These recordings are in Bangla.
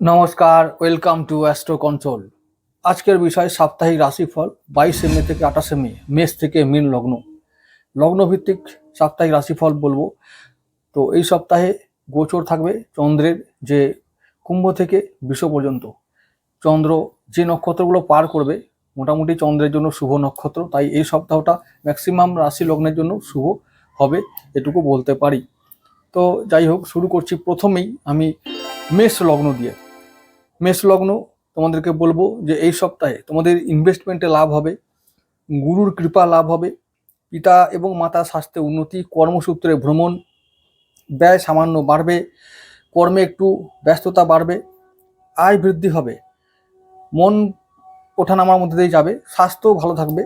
নমস্কার ওয়েলকাম টু অ্যাস্ট্রো কন্ট্রোল আজকের বিষয় সাপ্তাহিক রাশিফল, বাইশে মে থেকে আঠাশে মে, মেষ থেকে মীন লগ্ন। লগ্ন ভিত্তিক সাপ্তাহিক রাশিফল বলব। তো এই সপ্তাহে গোচর থাকবে চন্দ্রের যে কুম্ভ থেকে বিশ্ব পর্যন্ত। চন্দ্র যে নক্ষত্রগুলো পার করবে, মোটামুটি চন্দ্রের জন্য শুভ নক্ষত্র। তাই এই সপ্তাহটা ম্যাক্সিমাম রাশি লগ্নের জন্য শুভ হবে, এটুকু বলতে পারি। তো যাই হোক, শুরু করছি প্রথমেই আমি মেষ লগ্ন দিয়ে। মেষ লগ্ন তোমাদেরকে বলব যে এই সপ্তাহে তোমাদের ইনভেস্টমেন্টে লাভ হবে, গুরুর কৃপা লাভ হবে, পিতা এবং মাতা স্বাস্থ্যে উন্নতি, কর্মসূত্রে ভ্রমণ, ব্যয় সামান্য বাড়বে, কর্মে একটু ব্যস্ততা বাড়বে, আয় বৃদ্ধি হবে, মন ওঠানামার মধ্যে দিয়ে যাবে স্বাস্থ্য ভালো থাকবে।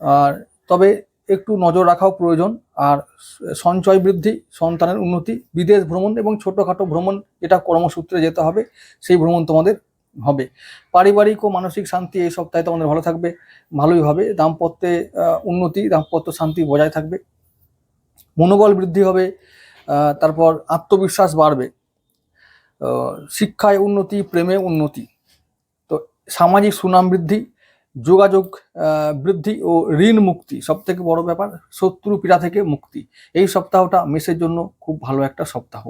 আর তবে একটু নজর রাখাও প্রয়োজন। আর সঞ্চয় বৃদ্ধি, সন্তানের উন্নতি, বিদেশ ভ্রমণ এবং ছোটোখাটো ভ্রমণ এটা কর্মসূত্রে যেতে হবে, সেই ভ্রমণ তোমাদের হবে। পারিবারিক ও মানসিক শান্তি এই সপ্তাহে তোমাদের ভালো থাকবে, ভালোই হবে। দাম্পত্যে উন্নতি, দাম্পত্য শান্তি বজায় থাকবে। মনোবল বৃদ্ধি হবে তারপর আত্মবিশ্বাস বাড়বে। শিক্ষায় উন্নতি, প্রেমে উন্নতি। তো সামাজিক সুনাম বৃদ্ধি যোগাযোগ বৃদ্ধি ও ঋণ মুক্তি সব থেকে বড় ব্যাপার, শত্রু পীড়া থেকে মুক্তি। এই সপ্তাহটা মেষের জন্য খুব ভালো একটা সপ্তাহ।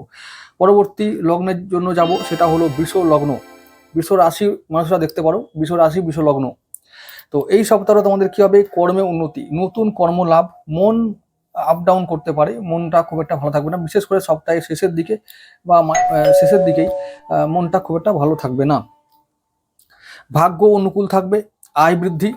পরবর্তী লগ্নের জন্য যাব, সেটা হলো বিষ লগ্ন। বিষ রাশি মানুষরা দেখতে পারো, বিষ রাশি, বিষ লগ্ন। তো এই সপ্তাহটা তোমাদের কি হবে? কর্মে উন্নতি, নতুন কর্ম লাভ মন আপ ডাউন করতে পারে, মনটা খুব একটা ভালো থাকবে না, বিশেষ করে সপ্তাহের শেষের দিকে বা শেষের দিকেই মনটা খুব একটা ভালো থাকবে না। ভাগ্য অনুকূল থাকবে আয় বৃদ্ধি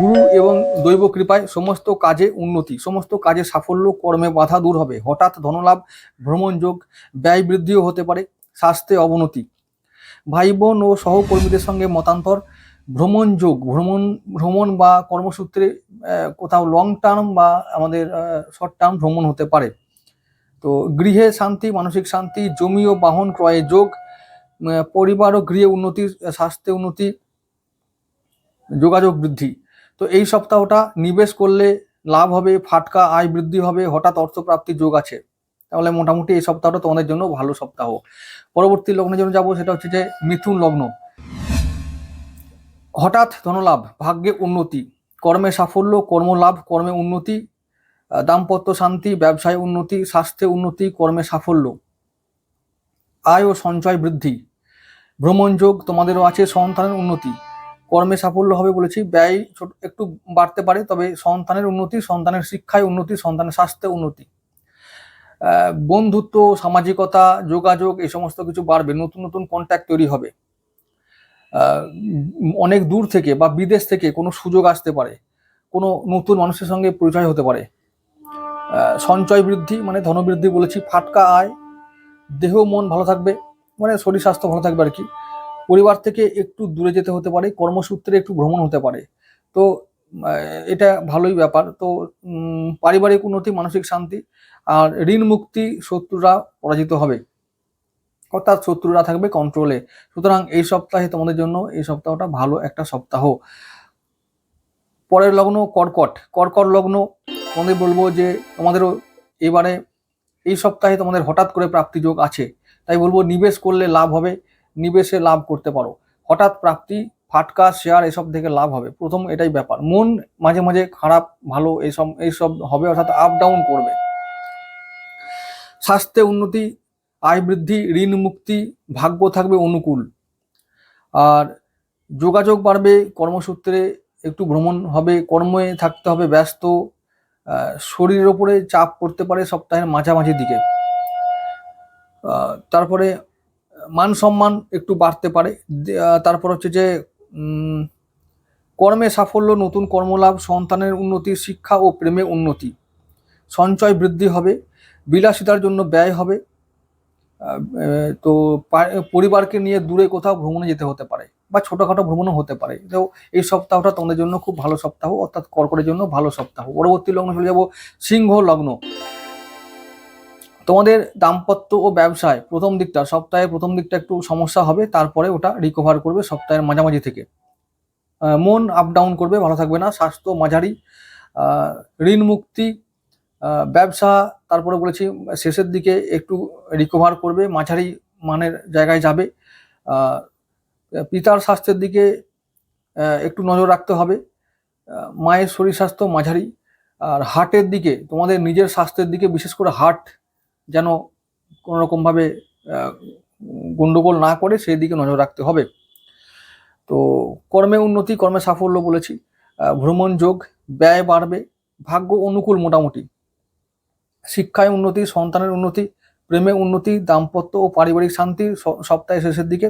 গুরু এবং দৈব কৃপায় সমস্ত কাজে উন্নতি, সমস্ত কাজে সাফল্য, কর্মে বাধা দূর হবে। হঠাৎ ধনলাভ, ভ্রমণ যোগ, ব্যয় বৃদ্ধিও হতে পারে। স্বাস্থ্যে অবনতি। ভাই বোন ও সহকর্মীদের সঙ্গে মতান্তর। ভ্রমণ যোগ, ভ্রমণ ভ্রমণ বা কর্মসূত্রে কোথাও লং টার্ম বা আমাদের শর্ট টার্ম ভ্রমণ হতে পারে। তো গৃহে শান্তি, মানসিক শান্তি, জমি ও বাহন ক্রয়ে যোগ পরিবার ও গৃহে উন্নতি, স্বাস্থ্যে উন্নতি যোগাযোগ বৃদ্ধি। তো এই সপ্তাহটা নিবেশ করলে লাভ হবে, ফাটকা আয় বৃদ্ধি হবে, হঠাৎ অর্থপ্রাপ্তির যোগ আছে। তাহলে মোটামুটি এই সপ্তাহটা তোমাদের জন্য ভালো সপ্তাহ। পরবর্তী লগ্নের জন্য যাব সেটা হচ্ছে যে মিথুন লগ্ন। হঠাৎ ধনলাভ, ভাগ্যে উন্নতি, কর্মে সাফল্য, কর্মলাভ, কর্মে উন্নতি, দাম্পত্য শান্তি, ব্যবসায় উন্নতি, স্বাস্থ্যে উন্নতি, কর্মে সাফল্য। আয় ও সঞ্চয় বৃদ্ধি। ভ্রমণ যোগ তোমাদেরও আছে, সন্তানের উন্নতি। কর্মে সাফল্য হবে বলেছি, ব্যয় ছোট, একটু বাড়তে পারে, তবে সন্তানের উন্নতি, সন্তানের শিক্ষায় উন্নতি, সন্তানের স্বাস্থ্যে উন্নতি। বন্ধুত্ব, সামাজিকতা, যোগাযোগ, এই সমস্ত কিছু বাড়বে, নতুন নতুন কন্ট্যাক্ট তৈরি হবে। অনেক দূর থেকে বা বিদেশ থেকে কোনো সুযোগ আসতে পারে, কোনো নতুন মানুষের সঙ্গে পরিচয় হতে পারে। সঞ্চয় বৃদ্ধি মানে ধনবৃদ্ধি বলেছি, ফাটকা আয়, দেহ, মন ভালো থাকবে মানে শরীর, স্বাস্থ্য ভালো থাকবে আর কি। পরিবার থেকে একটু দূরে যেতে হতে পারে, কর্মসূত্রে একটু ভ্রমণ হতে পারে। তো এটা ভালোই ব্যাপার। তো পারিবারিক উন্নতি, মানসিক শান্তি আর ঋণ মুক্তি শত্রুরা পরাজিত হবে। অর্থাৎ শত্রুরা থাকবে কন্ট্রোলে সুতরাং এই সপ্তাহে তোমাদের জন্য এই সপ্তাহটা ভালো একটা সপ্তাহ। পরের লগ্ন কর্কট। কর্কট লগ্ন, তোমাদের বলব যে তোমাদেরও এবারে এই সপ্তাহে তোমাদের হঠাৎ করে প্রাপ্তি যোগ আছে। তাই বলব নিবেশ করলে লাভ হবে। নিবেশে লাভ করতে পারো। হঠাৎ প্রাপ্তি, ফাটকা শেয়ার এসব থেকে লাভ হবে। প্রথম এটাই ব্যাপার। মন মাঝে মাঝে খারাপ, ভালো এইসব এইসব হবে অর্থাৎ আপ ডাউন করবে। স্বাস্থ্যে উন্নতি, আয় বৃদ্ধি, ঋণ মুক্তি, ভাগ্য থাকবে অনুকূল। আর যোগাযোগ বাড়বে, কর্মসূত্রে একটু ভ্রমণ হবে, কর্মে থাকতে হবে, ব্যস্ত শরীরের ওপরে চাপ পড়তে পারে সপ্তাহের মাঝামাঝি দিকে। তারপরে মান সম্মান একটু বাড়তে পারে। তারপর হচ্ছে যে কর্মে সাফল্য, নতুন কর্মলাভ, সন্তানের উন্নতি, শিক্ষা ও প্রেমে উন্নতি। সঞ্চয় বৃদ্ধি হবে, বিলাসিতার জন্য ব্যয় হবে তো পরিবারকে নিয়ে দূরে কোথাও ভ্রমণে যেতে হতে পারে বা ছোটখাটো ভ্রমণও হতে পারে। তো এই সপ্তাহটা তোমাদের জন্য খুব ভালো সপ্তাহ, অর্থাৎ কর্কটের জন্য ভালো সপ্তাহ। পরবর্তী লগ্ন চলে যাব সিংহ লগ্ন। তোমাদের দাম্পত্য ও ব্যবসায় প্রথম দিকটা, সপ্তাহে প্রথম দিকটা একটু সমস্যা হবে, তারপরে ওটা রিকভার করবে সপ্তাহের মাঝামাঝি থেকে। মন আপ ডাউন করবে, ভালো থাকবে না, স্বাস্থ্য মাঝারি। ঋণ মুক্তি ব্যবসা, তারপরে বলেছি, শেষের দিকে একটু রিকভার করবে, মাঝারি মানের জায়গায় যাবে। পিতার স্বাস্থ্যের দিকে একটু নজর রাখতে হবে। মায়ের শরীর স্বাস্থ্য মাঝারি। আর হার্টের দিকে, তোমাদের নিজের স্বাস্থ্যের দিকে বিশেষ করে হার্ট যেন কোনো রকমভাবে আহ, গন্ডগোল না করে সেই দিকে নজর রাখতে হবে। তো কর্মে উন্নতি কর্মে সাফল্য বলেছি। ভ্রমণ যোগ ব্যয় বাড়বে ভাগ্য অনুকূল মোটামুটি। শিক্ষায় উন্নতি সন্তানের উন্নতি প্রেমে উন্নতি দাম্পত্য ও পারিবারিক শান্তি সপ্তাহের শেষের দিকে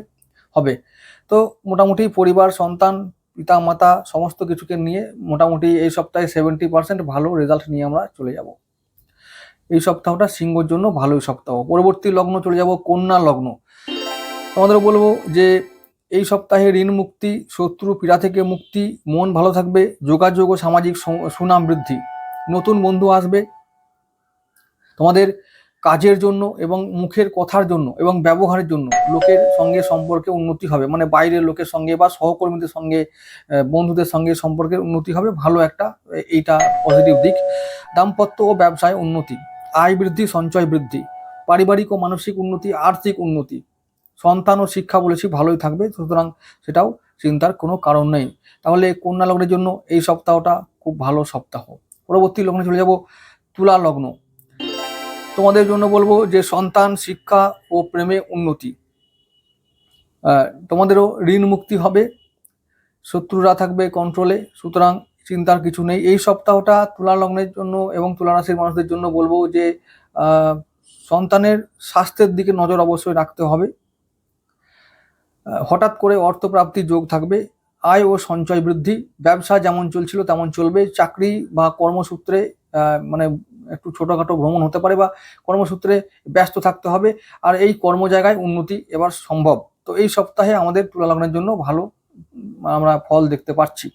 হবে। তো মোটামুটি পরিবার সন্তান পিতা মাতা সমস্ত কিছুকে নিয়ে মোটামুটি এই সপ্তাহে সেভেন্টি পার্সেন্ট ভালো রেজাল্ট নিয়ে আমরা চলে যাব। এই সপ্তাহটা সিংহর জন্য ভালোই সপ্তাহ। পরবর্তী লগ্ন চলে যাব কন্যা লগ্ন। তোমাদের বলব যে এই সপ্তাহে ঋণ মুক্তি, শত্রু পীড়া থেকে মুক্তি, মন ভালো থাকবে, যোগাযোগ ও সামাজিক সুনাম বৃদ্ধি। নতুন বন্ধু আসবে তোমাদের কাজের জন্য এবং মুখের কথার জন্য এবং ব্যবহারের জন্য। লোকের সঙ্গে সম্পর্কে উন্নতি হবে মানে বাইরের লোকের সঙ্গে বা সহকর্মীদের সঙ্গে বন্ধুদের সঙ্গে সম্পর্কের উন্নতি হবে। ভালো একটা এইটা পজিটিভ দিক। দাম্পত্য ও ব্যবসায় উন্নতি। আয় বৃদ্ধি, সঞ্চয় বৃদ্ধি, পারিবারিক ও মানসিক উন্নতি, আর্থিক উন্নতি। সন্তান ও শিক্ষা বলেছি, ভালোই থাকবে, সুতরাং সেটাও চিন্তার কোনো কারণ নেই। তাহলে কন্যা লগ্নের জন্য এই সপ্তাহটা খুব ভালো সপ্তাহ। পরবর্তী লগ্নে চলে যাব তুলা লগ্ন। তোমাদের জন্য বলব যে সন্তান, শিক্ষা ও প্রেমে উন্নতি। তোমাদেরও ঋণ মুক্তি হবে, শত্রুরা থাকবে কন্ট্রোলে সুতরাং চিন্তার কিছু নেই। এই সপ্তাহটা তুলা লগ্নের জন্য এবং তুলা রাশির মানুষদের জন্য বলব যে সন্তানের স্বাস্থ্যের দিকে নজর অবশ্যই রাখতে হবে। হঠাৎ করে অর্থপ্রাপ্তির যোগ থাকবে, আয় ও সঞ্চয় বৃদ্ধি, ব্যবসা যেমন চলছিল তেমন চলবে, চাকরি বা কর্মসূত্রে মানে একটু ছোটোখাটো ভ্রমণ হতে পারে বা কর্মসূত্রে ব্যস্ত থাকতে হবে, আর এই কর্ম জায়গায় উন্নতি এবার সম্ভব। তো এই সপ্তাহে আমাদের তুলা লগ্নের জন্য ভালো আমরা ফল দেখতে পাচ্ছি।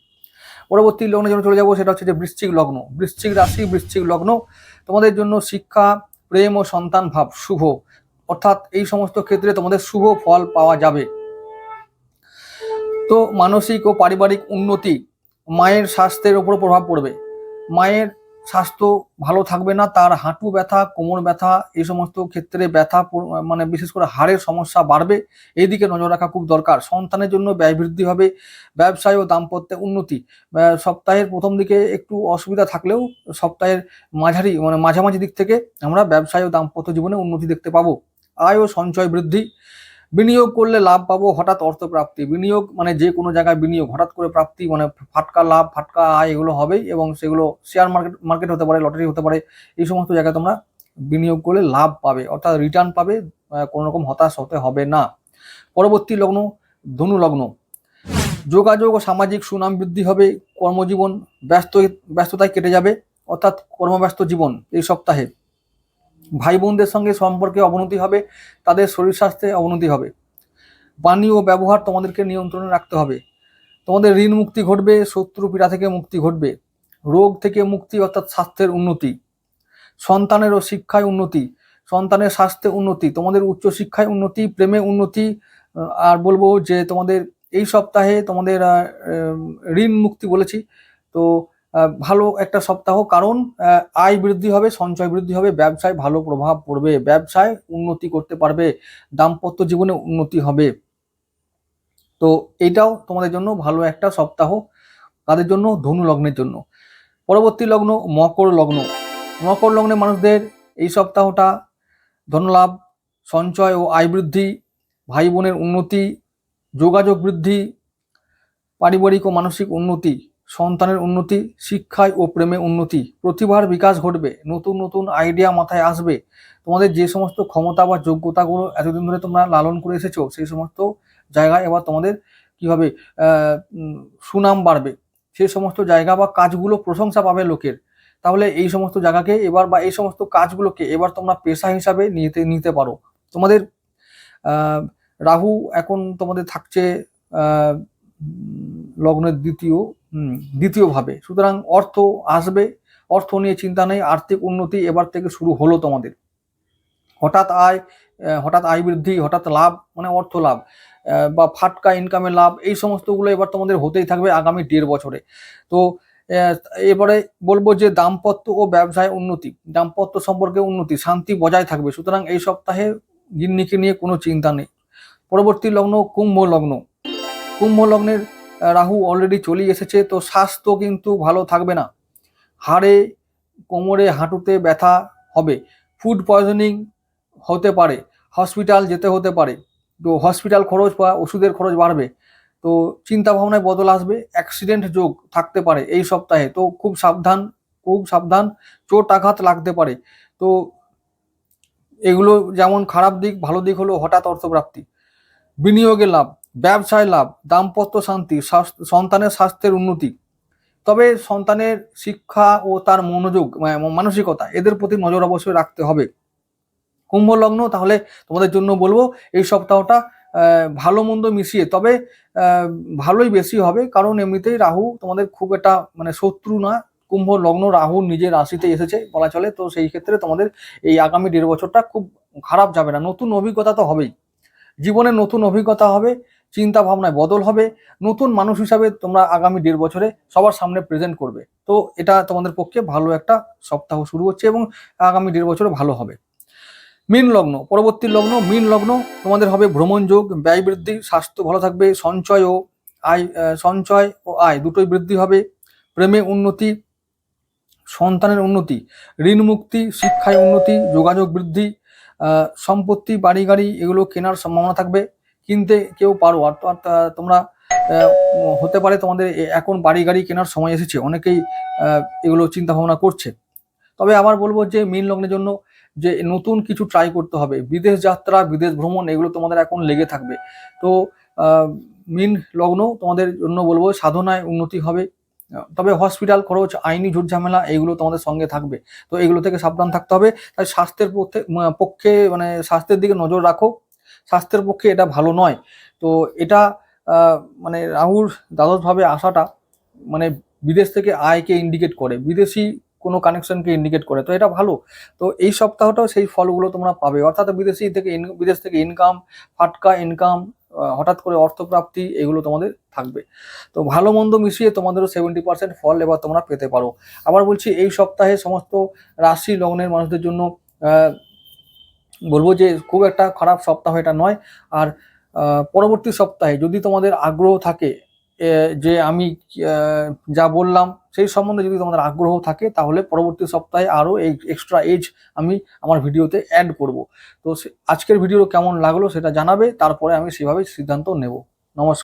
পরবর্তী লগ্নের জন্য চলে যাব, সেটা হচ্ছে যে বৃশ্চিক লগ্ন। বৃশ্চিক রাশি, বৃশ্চিক লগ্ন। তোমাদের জন্য শিক্ষা, প্রেম ও সন্তান ভাব, শুভ। অর্থাৎ এই সমস্ত ক্ষেত্রে তোমাদের শুভ ফল পাওয়া যাবে। তো মানসিক ও পারিবারিক উন্নতি, মায়ের স্বাস্থ্যের ওপর প্রভাব পড়বে। মায়ের স্বাস্থ্য ভালো থাকবে না, তার হাঁটু ব্যথা, কোমর ব্যথা, এই সমস্ত ক্ষেত্রে ব্যথা মানে বিশেষ করে হাড়ের সমস্যা বাড়বে। এই দিকে নজর রাখা খুব দরকার। সন্তানের জন্য ব্যয় বৃদ্ধি হবে, ব্যবসায় ও দাম্পত্যে উন্নতি। সপ্তাহের প্রথম দিকে একটু অসুবিধা থাকলেও সপ্তাহের মাঝারি মানে মাঝামাঝি দিক থেকে আমরা ব্যবসায় ও দাম্পত্য জীবনে উন্নতি দেখতে পাবো। আয় ও সঞ্চয় বৃদ্ধি। বিনিয়োগ করলে লাভ পাবো, হঠাৎ অর্থ প্রাপ্তি বিনিয়োগ মানে যে কোনো জায়গায় বিনিয়োগ, হঠাৎ করে প্রাপ্তি মানে ফাটকা লাভ, ফাটকা আয় এগুলো হবেই এবং সেগুলো শেয়ার মার্কেট মার্কেট হতে পারে লটারি হতে পারে, এই সমস্ত জায়গায় তোমরা বিনিয়োগ করলে লাভ পাবে, অর্থাৎ রিটার্ন পাবে কোনো রকম হতাশ হতে হবে না। পরবর্তী লগ্ন, ধনু লগ্ন। যোগাযোগ ও সামাজিক সুনাম বৃদ্ধি হবে, কর্মজীবন ব্যস্ত ব্যস্ততায় কেটে যাবে, অর্থাৎ কর্মব্যস্ত জীবন এই সপ্তাহে। ভাই বোনদের সঙ্গে সম্পর্কে অবনতি হবে, তাদের শরীর স্বাস্থ্যে অবনতি হবে। বাণী ও ব্যবহার তোমাদেরকে নিয়ন্ত্রণে রাখতে হবে। তোমাদের ঋণ মুক্তি ঘটবে, শত্রু পীড়া থেকে মুক্তি ঘটবে। রোগ থেকে মুক্তি অর্থাৎ স্বাস্থ্যের উন্নতি। সন্তানের ও শিক্ষায় উন্নতি। সন্তানের স্বাস্থ্যে উন্নতি। তোমাদের উচ্চ শিক্ষায় উন্নতি, প্রেমে উন্নতি আর বলব যে তোমাদের এই সপ্তাহে তোমাদের ঋণ মুক্তি বলেছি। তো ভালো একটা সপ্তাহ, কারণ আয় বৃদ্ধি হবে, সঞ্চয় বৃদ্ধি হবে, ব্যবসায় ভালো প্রভাব পড়বে, ব্যবসায় উন্নতি করতে পারবে, দাম্পত্য জীবনে উন্নতি হবে। তো এটাও তোমাদের জন্য ভালো একটা সপ্তাহ, তাদের জন্য ধনু লগ্নের জন্য। পরবর্তী লগ্ন, মকর লগ্ন। মকর লগ্নে মানুষদের এই সপ্তাহটা ধনলাভ, সঞ্চয় ও আয় বৃদ্ধি, ভাই বোনের উন্নতি, যোগাযোগ বৃদ্ধি, পারিবারিক ও মানসিক উন্নতি সন্তানের উন্নতি শিক্ষায় ও প্রেমে উন্নতি প্রতিভার বিকাশ ঘটবে নতুন নতুন আইডিয়া মাথায় আসবে। তোমাদের যে সমস্ত ক্ষমতা বা যোগ্যতাগুলো এতদিন ধরে তোমরা লালন করে এসেছ সেই সমস্ত জায়গায় এবার তোমাদের কি হবে আহ, উম, সুনাম বাড়বে। সেই সমস্ত জায়গা বা কাজগুলো প্রশংসা পাবে লোকের। তাহলে এই সমস্ত জায়গাকে এবার বা এই সমস্ত কাজগুলোকে এবার তোমরা পেশা হিসাবে নিতে নিতে পারো। তোমাদের রাহু এখন তোমাদের থাকছে লগ্নের দ্বিতীয় হুম, দ্বিতীয় ভাবে। সুতরাং অর্থ আসবে অর্থ নিয়ে চিন্তা নেই আর্থিক উন্নতি এবার থেকে শুরু হলো তোমাদের। হঠাৎ আয় হঠাৎ আয় বৃদ্ধি হঠাৎ লাভ মানে অর্থ লাভ বা ফাটকা ইনকামের লাভ এই সমস্তগুলো এবার তোমাদের হতেই থাকবে আগামী দেড় বছরে। তো এবারে বলব যে দাম্পত্য ও ব্যবসায় উন্নতি দাম্পত্য সম্পর্কে উন্নতি শান্তি বজায় থাকবে। সুতরাং এই সপ্তাহে গিন্নিকে নিয়ে কোনো চিন্তা নেই। পরবর্তী লগ্ন কুম্ভ লগ্ন। কুম্ভ লগ্নের রাহু অলরেডি চলে এসেছে, তো স্বাস্থ্য কিন্তু ভালো থাকবে না। হাড়ে, কোমরে, হাঁটুতে ব্যথা হবে। ফুড পয়জনিং হতে পারে হসপিটাল যেতে হতে পারে। তো হসপিটাল খরচ বা ওষুধের খরচ বাড়বে। তো চিন্তা ভাবনায় বদল আসবে অ্যাক্সিডেন্ট যোগ থাকতে পারে এই সপ্তাহে। তো খুব সাবধান খুব সাবধান, চোট আঘাত লাগতে পারে। তো এগুলো যেমন খারাপ দিক, ভালো দিক হলো হঠাৎ অর্থপ্রাপ্তি। বিনিয়োগের লাভ। ব্যবসায় লাভ, দাম্পত্য শান্তি সন্তানের স্বাস্থ্যের উন্নতি। তবে সন্তানের শিক্ষা ও তার মনোযোগ মা- মানসিকতা, এদের প্রতি নজর অবশ্যই রাখতে হবে। কুম্ভ লগ্ন তাহলে তোমাদের জন্য বলব, এই সপ্তাহটা ভালো মন্দ মিশিয়ে, তবে ভালোই বেশি হবে, কারণ এমনিতেই রাহু তোমাদের খুব একটা মানে শত্রু না। কুম্ভ লগ্ন রাহু নিজের রাশিতে এসেছে, বলা চলে, তো সেই ক্ষেত্রে তোমাদের এই আগামী দেড় বছরটা খুব খারাপ যাবে না। নতুন অভিজ্ঞতা তো হবেই। জীবনে নতুন অভিজ্ঞতা হবে চিন্তা ভাবনায় বদল হবে। নতুন মানুষ হিসাবে তোমরা আগামী দেড় বছরে সবার সামনে প্রেজেন্ট করবে। তো এটা তোমাদের পক্ষে ভালো একটা সপ্তাহ শুরু হচ্ছে এবং আগামী দেড় বছরে ভালো হবে। মীন লগ্ন, পরবর্তী লগ্ন, মীন লগ্ন, তোমাদের হবে ভ্রমণ যোগ, ব্যয় বৃদ্ধি, স্বাস্থ্য ভালো থাকবে, সঞ্চয় ও আয় সঞ্চয় ও আয় দুটোই বৃদ্ধি হবে। প্রেমে উন্নতি, সন্তানের উন্নতি, ঋণ মুক্তি, শিক্ষায় উন্নতি, যোগাযোগ বৃদ্ধি সম্পত্তি বাড়ি গাড়ি এগুলো কেনার সম্ভাবনা থাকবে। কিনতে কেউ পারো। অর্থাৎ তোমরা হতে পারে তোমাদের এখন বাড়ি গাড়ি কেনার সময় এসেছে, অনেকেই এগুলো চিন্তা ভাবনা করছে। তবে আবার বলব যে মীন লগ্নের জন্য যে, নতুন কিছু ট্রাই করতে হবে। বিদেশ যাত্রা, বিদেশ ভ্রমণ, এগুলো তোমাদের এখন লেগে থাকবে। তো মীন লগ্ন তোমাদের জন্য বলব, সাধনায় উন্নতি হবে। তবে হসপিটাল খরচ, আইনি ঝুট ঝামেলা এগুলো তোমাদের সঙ্গে থাকবে। তো এগুলো থেকে সাবধান থাকতে হবে। তাই স্বাস্থ্যের পক্ষে মানে স্বাস্থ্যের দিকে নজর রাখো। স্বাস্থ্যের পক্ষে এটা ভালো নয়। তো এটা মানে রাহুর দ্বাদশভাবে আসাটা মানে বিদেশ থেকে আয়কে ইন্ডিকেট করে, বিদেশি কোনো কানেকশনকে ইন্ডিকেট করে, তো এটা ভালো। তো এই সপ্তাহটাও সেই ফলগুলো তোমরা পাবে। অর্থাৎ বিদেশি থেকে বিদেশ থেকে ইনকাম ফাটকা ইনকাম হঠাৎ করে অর্থপ্রাপ্তি, এগুলো তোমাদের থাকবে। তো ভালো মন্দ মিশিয়ে তোমাদেরও সেভেন্টি পার্সেন্ট ফল এবার তোমরা পেতে পারো। আবার বলছি, এই সপ্তাহে সমস্ত রাশি লগ্নের মানুষদের জন্য বলব যে খুব একটা খারাপ সপ্তাহ এটা নয়। আর পরবর্তী সপ্তাহে যদি তোমাদের আগ্রহ থাকে যে আমি যা বললাম সেই সম্বন্ধে যদি তোমাদের আগ্রহ থাকে, তাহলে পরবর্তী সপ্তাহে আরও এই এক্সট্রা এজ আমি আমার ভিডিওতে অ্যাড করব। তো আজকের ভিডিও কেমন লাগল সেটা জানাবে, তারপরে আমি সেভাবে সিদ্ধান্ত নেব। নমস্কার।